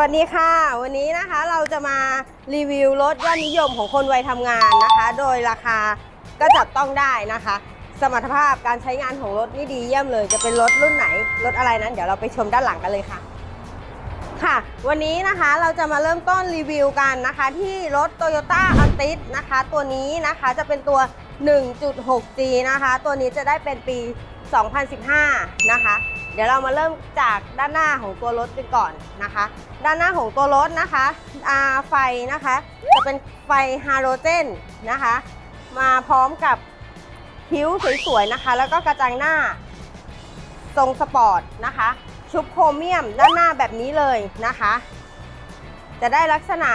วัสดีค่ะ วันนี้นะคะเราจะมารีวิวรถยอดนิยมของคนวัยทำงานนะคะ โดยราคาก็จับต้องได้นะคะ สมรรถภาพการใช้งานของรถนี่ดีเยี่ยมเลย จะเป็นรถรุ่นไหนรถอะไรนั้น เดี๋ยวเราไปชมด้านหลังกันเลยค่ะ ค่ะ วันนี้นะคะเราจะมาเริ่มต้นรีวิวกันนะคะ ที่รถ Toyota a l t i s นะคะ ตัวนี้นะคะจะเป็นตัว 1.6G นะคะ ตัวนี้จะได้เป็นปี 2015 นะคะ เดี๋ยวเรามาเริ่มจากด้านหน้าของตัวรถกันก่อนนะคะ ด้านหน้าของตัวรถนะคะาไฟนะคะ จะเป็นไฟฮาโลเจนนะคะ มาพร้อมกับคิ้วสวยๆนะคะ แล้วก็กระจังหน้า ทรงสปอร์ตนะคะ ชุบโครเมียมด้านหน้าแบบนี้เลยนะคะ จะได้ลักษณะ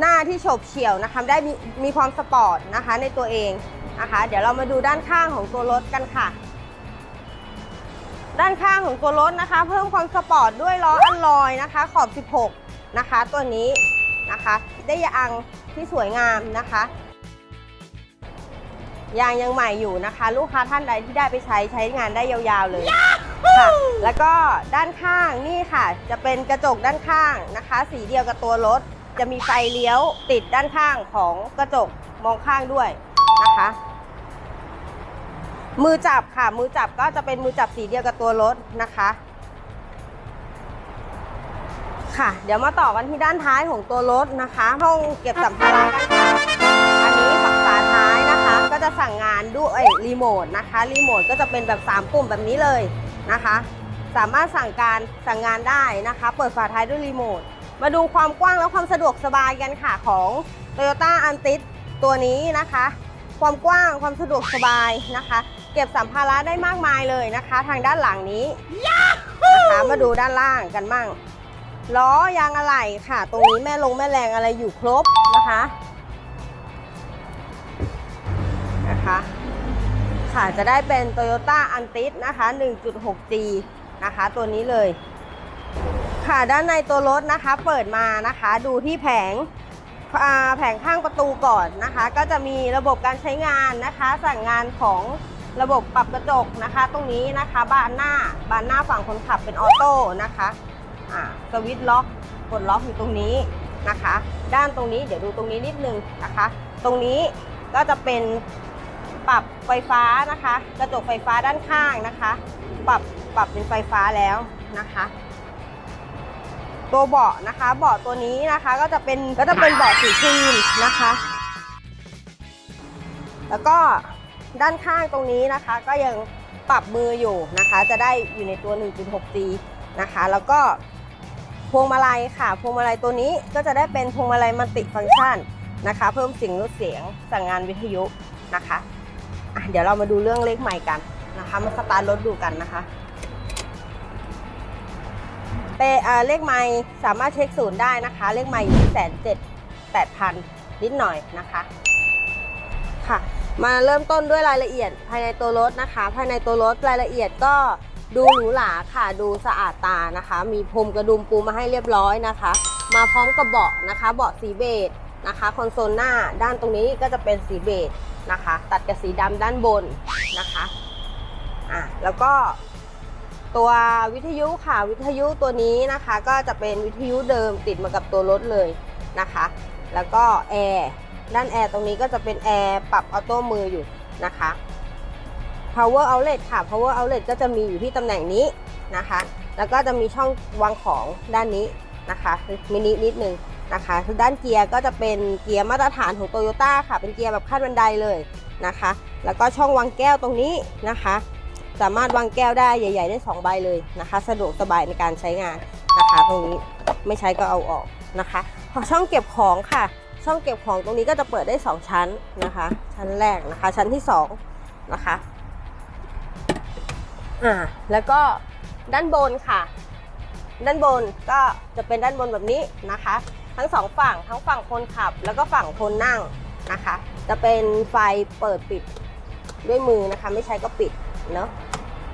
หน้าที่โฉบเฉี่ยวนะคะได้มีมีความสปอร์ตนะคะในตัวเองนะคะ เดี๋ยวเรามาดูด้านข้างของตัวรถกันค่ะ ด้านข้างของตัวรถนะคะ เพิ่มความสปอร์ตด้วยล้ออัลลอยนะคะ ขอบ 16 นะคะ ตัวนี้นะคะ ได้ยางที่สวยงามนะคะยางยังใหม่อยู่นะคะ ลูกค้าท่านใดที่ได้ไปใช้ใช้งานได้ยาวๆเลยค่ะแล้วก็ด้านข้างนี่ค่ะ จะเป็นกระจกด้านข้างนะคะ สีเดียวกับตัวรถ จะมีไฟเลี้ยวติดด้านข้างของกระจกมองข้างด้วยนะคะ มือจับค่ะ มือจับก็จะเป็นมือจับสีเดียวกับตัวรถนะคะ ค่ะ เดี๋ยวมาต่อกันที่ด้านท้ายของตัวรถนะคะ ห้องเก็บสัมภาระกันค่ะอันนี้ฝั่งฝาท้ายนะคะ ก็จะสั่งงานด้วยรีโมทนะคะ รีโมทก็จะเป็นแบบ3ปุ่มแบบนี้เลยนะคะ สามารถสั่งการสั่งงานได้นะคะ เปิดฝาท้ายด้วยรีโมท มาดูความกว้างและความสะดวกสบายกันค่ะของ Toyota a n t i s ตัวนี้นะคะความกว้างความสะดวกสบายนะคะ เก็บสัมภาระได้มากมายเลยนะคะ ทางด้านหลังนี้นะคะมาดูด้านล่างกันมั่งล้อยางอะไหล่ค่ะ ตรงนี้แม่ลงแม่แรงอะไรอยู่ครบนะคะนะคะค่ะจะได้เป็น Toyota a n t i s นะคะ 1.6G นะคะ ตัวนี้เลย ค่ะด้านในตัวรถนะคะเปิดมานะคะดูที่แผงอ่าแผงข้างประตูก่อนนะคะ ก็จะมีระบบการใช้งานนะคะ สั่งงานของ ระบบปรับกระจกนะคะ ตรงนี้นะคะบานหน้าบานหน้าฝั่งคนขับเป็นออโต้นะคะอ่าสวิตช์ล็อกกดล็อกอยู่ตรงนี้นะคะ ด้านตรงนี้เดี๋ยวดูตรงนี้นิดนึงนะคะ ตรงนี้ก็จะเป็นปรับไฟฟ้านะคะ กระจกไฟฟ้าด้านข้างนะคะ ปรับปรับเป็นไฟฟ้าแล้วนะคะตัวเบาะนะคะเบาะตัวนี้นะคะก็จะเป็นก็จะเป็นเบาะสีครีมนะคะ แล้วก็ ด้านข้างตรงนี้นะคะก็ยังปรับมืออยู่นะคะ จะได้อยู่ในตัว 1.6G นะคะ แล้วก็พวงมาลัยค่ะ พวงมาลัยตัวนี้ก็จะได้เป็นพวงมาลัยมัลติฟังก์ชันนะคะ เพิ่มเสียงลดเสียงสั่งงานวิทยุนะคะะเดี๋ยวเรามาดูเรื่องเลขใหม่กันนะคะ มาสตาร์ทรถดูกันนะคะเปเลขไม่สามารถเช็คศูนย์ได้นะคะ เลขไม่อยู่ที่แสนเจ็ดแปดพันนิดหน่อยนะคะ ค่ะ มาเริ่มต้นด้วยรายละเอียดภายในตัวรถนะคะ ภายในตัวรถรายละเอียดก็ดูหรูหราค่ะ ดูสะอาดตานะคะ มีพรมกระดุมปูมาให้เรียบร้อยนะคะ มาพร้อมกับเบาะนะคะ เบาะสีเบจนะคะ คอนโซลหน้าด้านตรงนี้ก็จะเป็นสีเบจนะคะ ตัดกับสีดำด้านบนนะคะอะแล้วก็ตัววิทยุค่ะ วิทยุตัวนี้นะคะ ก็จะเป็นวิทยุเดิมติดมากับตัวรถเลยนะคะ แล้วก็แอร์ ด้านแอร์ตรงนี้ก็จะเป็นแอร์ปรับออโต้มืออยู่นะคะ power outlet ค่ะ power outlet ก็จะมีอยู่ที่ตำแหน่งนี้นะคะ แล้วก็จะมีช่องวางของด้านนี้นะคะมินินิดนึงนะคะด้านเกียร์ก็จะเป็นเกียร์มาตรฐานของ Toyota ค่ะ เป็นเกียร์แบบขั้นบันไดเลยนะคะ แล้วก็ช่องวางแก้วตรงนี้นะคะ สามารถวางแก้วได้ใหญ่ ๆ ได้ 2 ใบเลยนะคะ สะดวกสบายในการใช้งานนะคะ ตรงนี้ไม่ใช้ก็เอาออกนะคะ ช่องเก็บของค่ะ ช่องเก็บของตรงนี้ก็จะเปิดได้ 2 ชั้นนะคะ ชั้นแรกนะคะ ชั้นที่2นะคะอ่าแล้วก็ด้านบนค่ะ ด้านบนก็จะเป็นด้านบนแบบนี้นะคะ ทั้งสองฝั่งทั้งฝั่งคนขับ แล้วก็ฝั่งคนนั่งนะคะ จะเป็นไฟเปิดปิดด้วยมือนะคะ ไม่ใช้ก็ปิดเนาะ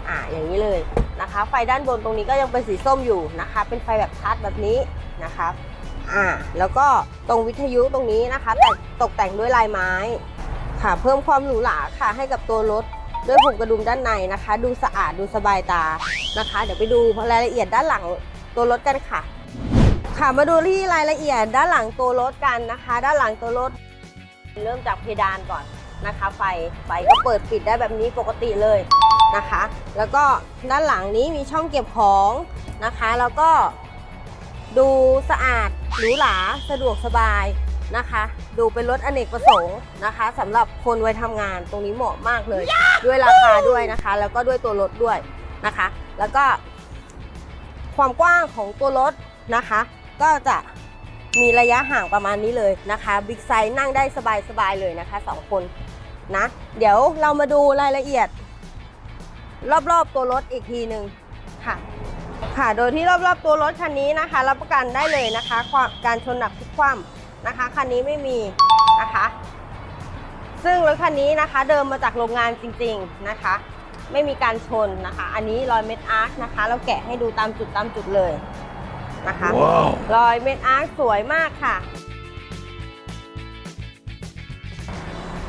อ่าอย่างนี้เลยนะคะ ไฟด้านบนตรงนี้ก็ยังเป็นสีส้มอยู่นะคะ เป็นไฟแบบทัชแบบนี้นะคะ อ่าแล้วก็ตรงวิทยุตรงนี้นะคะแต่ตกแต่งด้วยลายไม้ ค่ะ เพิ่มความหรูหราค่ะให้กับตัวรถด้วยผมกระดุมด้านในนะคะ ดูสะอาดดูสบายตานะคะ เดี๋ยวไปดูรายละเอียดด้านหลังตัวรถกันค่ะ ค่ะมาดูที่รายละเอียดด้านหลังตัวรถกันนะคะ ด้านหลังตัวรถ เริ่มจากเพดานก่อนนะคะ ไฟไฟก็เปิดปิดได้แบบนี้ปกติเลยนะคะ แล้วก็ด้านหลังนี้มีช่องเก็บของนะคะ แล้วก็ ดูสะอาดหรูหราสะดวกสบายนะคะ ดูเป็นรถอเนกประสงค์นะคะสำหรับคนวัยทำงานตรงนี้เหมาะมากเลย ด้วยราคาด้วยนะคะ แล้วก็ด้วยตัวรถด้วยนะคะ แล้วก็ ความกว้างของตัวรถนะคะ ก็จะมีระยะห่างประมาณนี้เลยนะคะบิ๊กไซส์นั่งได้สบายๆเลยนะคะสองคนนะเดี๋ยวเรามาดูรายละเอียด รอบๆตัวรถอีกทีหนึ่งค่ะ ค่ะ โดยที่รอบๆตัวรถคันนี้นะคะ รับประกันได้เลยนะคะความการชนหนักพลิกคว่ำนะคะคันนี้ไม่มีนะคะ ซึ่งรถคันนี้นะคะเดิมมาจากโรงงานจริง ๆนะคะ ไม่มีการชนนะคะ อันนี้รอยเม็ดอาร์คนะคะ เราแกะให้ดูตามจุดตามจุดเลยนะคะ Wow. รอยเม็ดอาร์คสวยมากค่ะ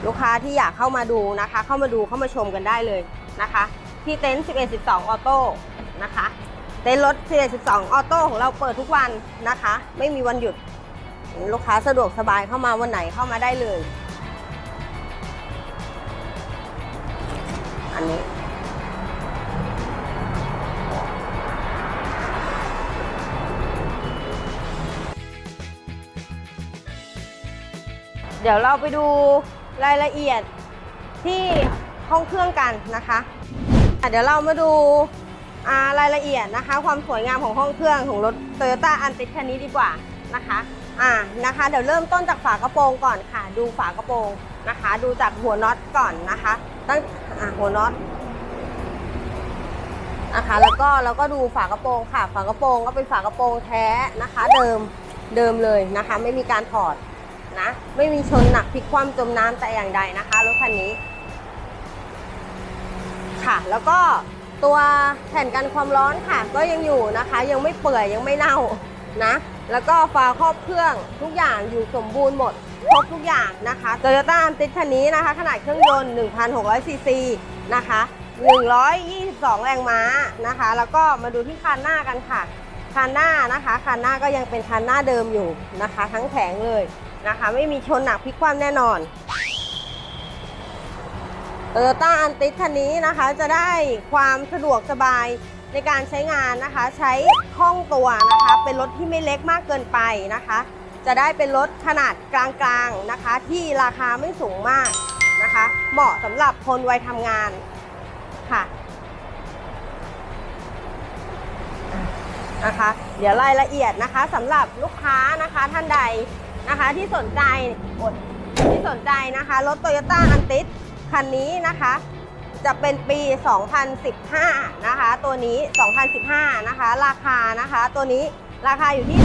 ลูกค้าที่อยากเข้ามาดูนะคะ เข้ามาดูเข้ามาชมกันได้เลยนะคะ ที่เต็นท์11 12 ออโต้นะคะ เต็นรถ11 12ออโต้ของเราเปิดทุกวันนะคะ ไม่มีวันหยุด ลูกค้าสะดวกสบายเข้ามาวันไหนเข้ามาได้เลย อันนี้ เดี๋ยวเราไปดูรายละเอียดที่ห้องเครื่องกันนะคะ เดี๋ยวเรามาดูารายละเอียดนะคะ ความสวยงามของห้องเครื่องของรถ Toyota a n t i คันนี้ดีกว่านะคะอ่านะคะ เดี๋ยวเริ่มต้นจากฝากระโปรงก่อนค่ะ ดูฝากระโปรงนะคะ ดูจากหัวน็อตก่อนนะคะตั้งหัวน็อตนะคะ แล้วก็เราก็ดูฝากระโปรงค่ะ ฝากระโปรงก็เป็นฝากระโปรงแท้นะคะ เดิมเดิมเลยนะคะ ไม่มีการถอดนะไม่มีชนหนักพลิกคว่ำจมน้ำแต่อย่างใดนะคะรถคันนี้ ค่ะแล้วก็ ตัวแผ่นกันความร้อนค่ะ ก็ยังอยู่นะคะ ยังไม่เปื่อยยังไม่เน่านะ แล้วก็ฝาครอบเครื่องทุกอย่างอยู่สมบูรณ์หมดครบทุกอย่างนะคะ Toyota a n t i คันนี้นะคะ ขนาดเครื่องยนต์ 1,600ซีซีนะคะ 122 แรงม้านะคะ แล้วก็มาดูที่คันหน้ากันค่ะคันหน้านะคะคันหน้าก็ยังเป็นคันหน้าเดิมอยู่นะคะ ทั้งแผงเลยนะคะ ไม่มีชนหนักพลิกคว่ำแน่นอน โตโยต้าอันติคันนี้นะคะจะได้ความสะดวกสบายในการใช้งานนะคะ ใช้คล่องตัวนะคะ เป็นรถที่ไม่เล็กมากเกินไปนะคะ จะได้เป็นรถขนาดกลางๆนะคะ ที่ราคาไม่สูงมากนะคะ เหมาะสำหรับคนวัยทำงานค่ะนะคะ เดี๋ยวรายละเอียดนะคะสำหรับลูกค้านะคะท่านใดนะคะที่สนใจที่สนใจนะคะรถ Toyota a n t i คันนี้นะคะจะเป็นปี 2015 นะคะ ตัวนี้ 2015 นะคะ ราคานะคะ ตัวนี้ราคาอยู่ที่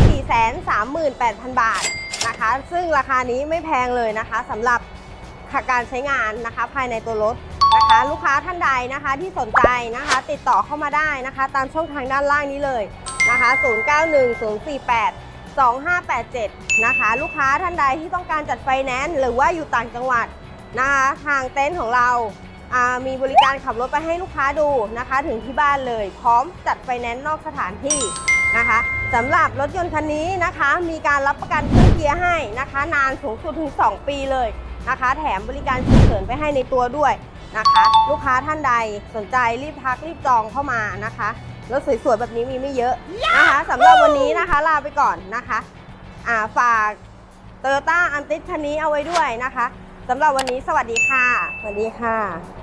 438,000 บาทนะคะ ซึ่งราคานี้ไม่แพงเลยนะคะสำหรับการใช้งานนะคะภายในตัวรถนะคะ ลูกค้าท่านใดนะคะที่สนใจนะคะ ติดต่อเข้ามาได้นะคะ ตามช่องทางด้านล่างนี้เลยนะคะ 091048 2587 นะคะ ลูกค้าท่านใดที่ต้องการจัดไฟแนนซ์หรือว่าอยู่ต่างจังหวัด นะคะทางเต็นท์ของเราอ่ามีบริการขับรถไปให้ลูกค้าดูนะคะ ถึงที่บ้านเลย พร้อมจัดไฟแนนซ์นอกสถานที่นะคะสำหรับรถยนต์คันนี้นะคะ มีการรับประกันเครื่องเกียร์ให้นะคะ นานสูงสุดถึง 2 ปีเลยนะคะ แถมบริการฉุกเฉินไปให้ในตัวด้วยนะคะ ลูกค้าท่านใดสนใจรีบทักรีบจองเข้ามานะคะรถสวยๆแบบนี้มีไม่เยอะนะคะสำหรับวันนี้นะคะลาไปก่อนนะคะอ่าฝากโตโยต้าอันติคันนี้เอาไว้ด้วยนะคะ สำหรับวันนี้สวัสดีค่ะ สวัสดีค่ะ